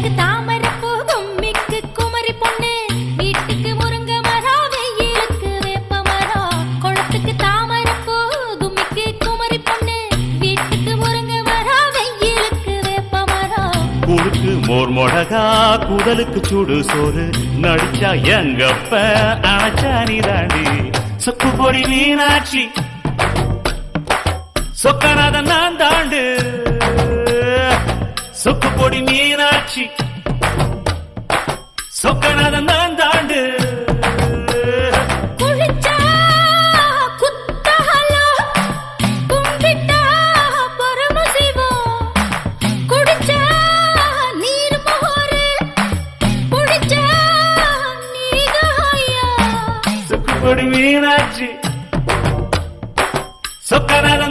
வீட்டுக்கு தாமரை பூ கும்மிக்கு குமரி பொண்ணு. வீட்டுக்கு முருங்க மரம் வெயிலுக்கு வேப்ப மரம் குளத்துக்கு தாமரை பூ கும்மிக்கு குமரி பொண்ணு. வீட்டுக்கு முருங்க மரம் வெயிலுக்கு வேப்ப மரம் குடுக்கு மோர் மொழகா குடலுக்கு சுடு சோறு. நடிச்சா எங்கப்ப அணைச்சா நீ சொக்கு பொடி மீனாட்சி. சொக்கநாதன் நான் தாண்டு சொக்கு பொடி மீனாட்சி. சொக்கநாத நான் தாண்டு. மீனாட்சி. சொக்கநாத